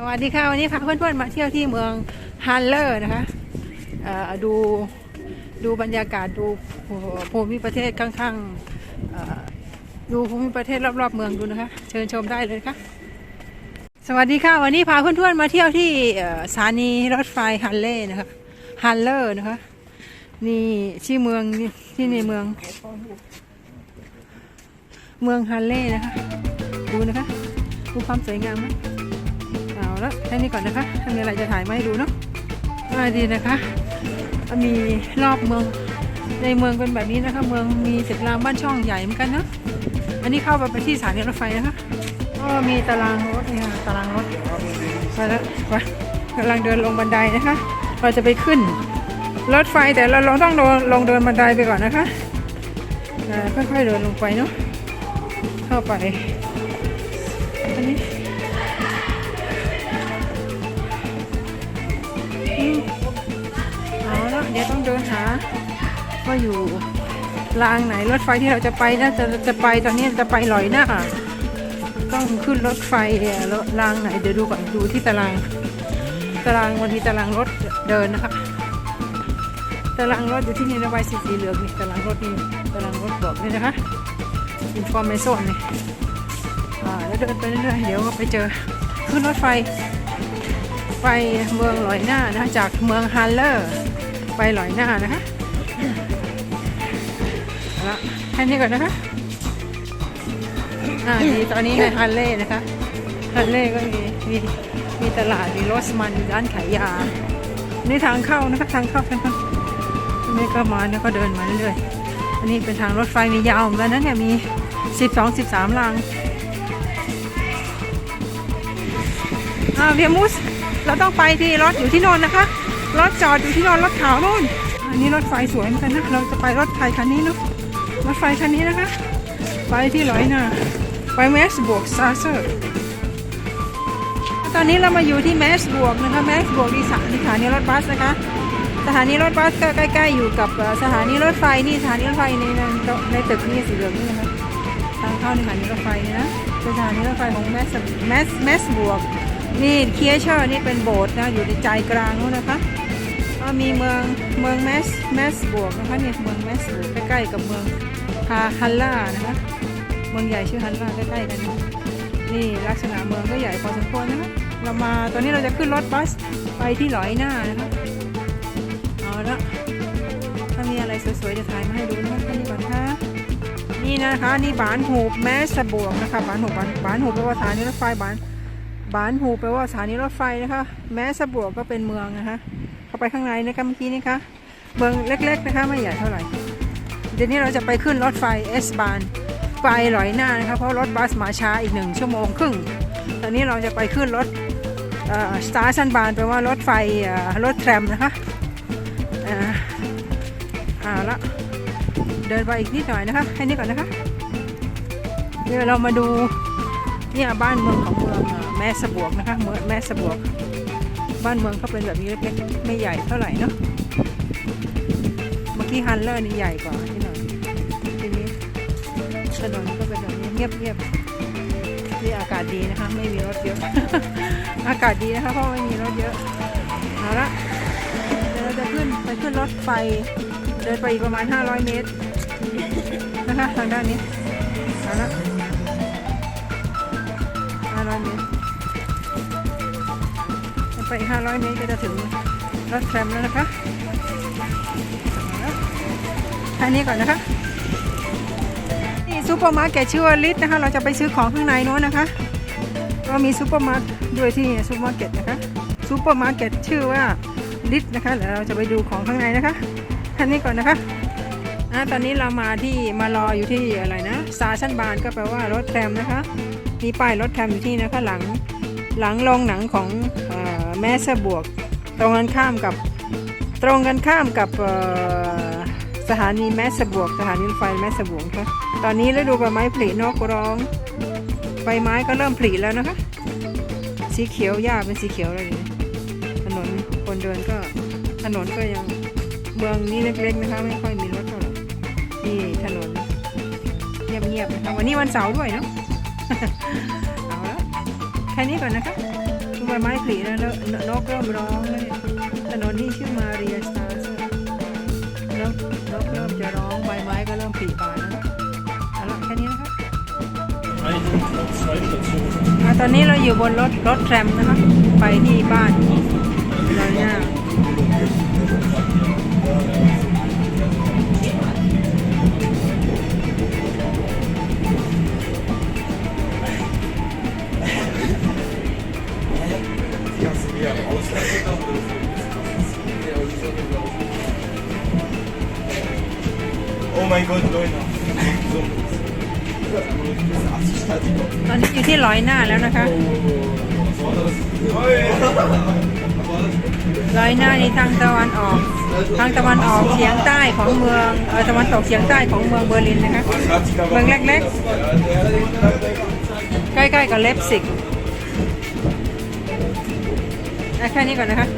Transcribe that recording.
สวัสดีค่ะวันนี้พาเพื่อนๆมาเที่ยวที่เมืองฮันเลอร์นะคะดูดูบรรยากาศดูภูมิประเทศข้างๆดูภูมิประเทศรอบๆเมืองดูนะคะ เชิญชมได้เลยค่ะสวัสดีค่ะวันนี้พาเพื่อนๆมาเที่ยวที่สถานีรถไฟฮันเล่นะคะฮันเลอร์นะคะนี่ชื่อเมืองที่ในเมือง เมืองฮันเล่นะคะดูนะคะดูความสวยงามนะ เอาละแค่นี้ก่อนนะคะถ้ามีอะไรจะถ่ายมาให้ดูเนาะอ่าดีนะคะ มีรอบเมืองในเมืองเป็นแบบนี้นะคะ เมืองมีตึกรามบ้านช่องใหญ่เหมือนกันเนาะอันนี้เข้าไปไปที่สถานีรถไฟนะคะก็มีตารางรถเนี่ยค่ะตารางรถไปแล้วไปกำลังเดินลงบันไดนะคะ เราจะไปขึ้นรถไฟแต่เราลงต้องลงลงเดินบันไดไปก่อนนะคะค่อยๆเดินลงไปเนาะเข้าไปอันนี้ เดี๋ยวต้องเดินหาว่าอยู่รางไหนรถไฟที่เราจะไปนะจะจะไปตอนนี้จะไปลอยหน้าต้องขึ้นรถไฟเอ่อรถรางไหนเดี๋ยวดูก่อนดูที่ตาราง ตารางวันนี้ตารางรถเดินนะคะตารางรถอยู่ที่นี่ระบสีสีเหลืองนี่ตารางรถนี่ตารางรถบอกนี่นะคะอินฟอร์เมชันนี่อ่าแล้วเดินไปเรื่อยๆเดี๋ยวก็ไปเจอขึ้นรถไฟ ไปเมืองลอยหน้านะจากเมืองฮันเลอร์ ไปลอยหน้านะคะเอาละแค่นี้ก่อนนะคะ อ่าดีตอนนี้ในฮันเล่นะคะฮันเล่ก็มีมีมีตลาดมีโรสมันมีร้านขายยา นี่ทางเข้านะคะทางเข้าทางเข้านี่ก็มาเนี่ยก็เดินมาเรื่อยๆอันนี้เป็นทางรถไฟมียาวเหมือนกันนะเนี่ยมี 12 13รางอ่าเวียมุสเราต้องไปที่รถอยู่ที่โนนนะคะ รถจอดอยู่ที่โนนรถขาวนู่น อันนี้รถไฟสวยเหมือนกันนะ เราจะไปรถไฟคันนี้เนาะ รถไฟคันนี้นะคะ ไปที่ร้อยนาไปแมสบวกซาเซอร์ตอนนี้เรามาอยู่ที่แมสบวกนะคะ แมสบวกที่สถานีสถานีรถบัสนะคะ สถานีรถบัสก็ใกล้ ๆ อยู่กับสถานีรถไฟนี่สถานีรถไฟในในในตึกนี่สีเหลืองนี่นะคะทางเข้าสถานีรถไฟนี่นะสถานีรถไฟของแมสแมสแมสบวกนี่เคียเชอร์นี่เป็นโบสถ์นะอยู่ในใจกลางนู้นนะคะ ก็มีเมืองเมืองแมสแมสบวกนะคะเนี่ยเมืองแมสบวกใกล้ๆกับเมืองฮาฮัลล่านะคะเมืองใหญ่ชื่อฮัลล่าใกล้ๆกันนะนี่ลักษณะเมืองก็ใหญ่พอสมควรนะคะเรามาตอนนี้เราจะขึ้นรถบัสไปที่หลอยหน้านะคะเอาละถ้ามีอะไรสวยๆจะถ่ายมาให้ดูนะคะแค่นี้ก่อนค่ะนี่นะคะนี่บานหูบแมสบวกนะคะบานหูบบานบานหูบแปลว่าสถานีรถไฟบานบานหูแปลว่าสถานีรถไฟนะคะ แมสบวกก็เป็นเมืองนะคะ เข้าไปข้างในนะคะเมื่อกี้นี่คะเมืองเล็ก ๆนะคะ ไม่ใหญ่เท่าไหร่ เดี๋ยวนี้เราจะไปขึ้นรถไฟเอสบานไปลอยหน้านะคะเพราะรถบัสมาช้าอีกหนึ่งชั่วโมงครึ่ง ตอนนี้เราจะไปขึ้นรถสตาร์ชันบานแปลว่ารถไฟเอ่อรถแทรมนะคะอ่าเอาละเดินไปอีกนิดหน่อยนะคะแค่นี้ก่อนนะคะเดี๋ยวเรามาดูเนี่ยบ้านเมืองของเมืองแม่สะบวกนะคะเมืองแม่สะบวก บ้านเมืองเขาเป็นแบบนี้เล็กๆไม่ใหญ่เท่าไหร่เนาะเมื่อกี้ฮันเลอร์นี่ใหญ่กว่าที่หน่อยทีนี้ถนนก็เป็นแบบนี้เงียบๆนี่อากาศดีนะคะไม่มีรถเยอะอากาศดีนะคะเพราะไม่มีรถเยอะเอาละเดี๋ยวเราจะขึ้นไปขึ้นรถไฟเดินไปอีกประมาณ 500 เมตรนะคะทางด้านนี้เอาละ500 เมตร ไปอีก500 เมตรก็จะถึงรถแทรมแล้วนะคะเอาละแค่นี้ก่อนนะคะนี่ซูเปอร์มาร์เก็ตชื่อว่าลิทนะคะ เราจะไปซื้อของข้างในโน้นนะคะก็มีซูเปอร์มาร์เก็ตด้วยที่ซูเปอร์มาร์เก็ตนะคะซูเปอร์มาร์เก็ตชื่อว่าลิทนะคะเดี๋ยวเราจะไปดูของข้างในนะคะแค่นี้ก่อนนะคะอะตอนนี้เรามาที่มารออยู่ที่อะไรนะซาชันบานก็แปลว่ารถแทรมนะคะ มีป้ายรถแทรมอยู่ที่นะคะหลังหลังโรงหนังของ ม่สบวก ตรงกันข้ามกับตรงกันข้ามกับสถานีแม่สบวก สถานีรถไฟแม่สบวกค่ะตอนนี้ฤดูใบไม้ผลินอกร้องใบไม้ก็เริ่มผลิแล้วนะคะ สีเขียวหญ้าเป็นสีเขียวเลยถนนคนเดินก็ถนนก็ยังเมืองนี้เล็กๆนะคะไม่ค่อยมีรถเท่าไหร่นี่ถนนเงียบๆนะคะวันนี้วันเสาร์ด้วยเนาะเอาละแค่นี้ก่อนนะคะ ไม้ผลิแล้วนกเริ่มร้องแล้วเนี่ยถนนที่ชื่อมาเรียสตาร์นกนกเริ่มจะร้องใบไม้ก็เริ่มผลิบานแล้วเอาละแค่นี้นะคะอะตอนนี้เราอยู่บนรถรถแทรมนะคะไปที่บ้านเราเนี่ย Mein Gott, Leute. ตอนนี้อยู่ที่ร้อยหน้าแล้วนะคะ ร้อยหน้าในทางตะวันออก ทางตะวันออกเฉียงใต้ของเมืองเออตะวันตกเฉียงใต้ของเมืองเบอร์ลินนะคะ เมืองเล็กๆ ใกล้ๆกับเลปซิกแค่นี้ก่อนนะคะ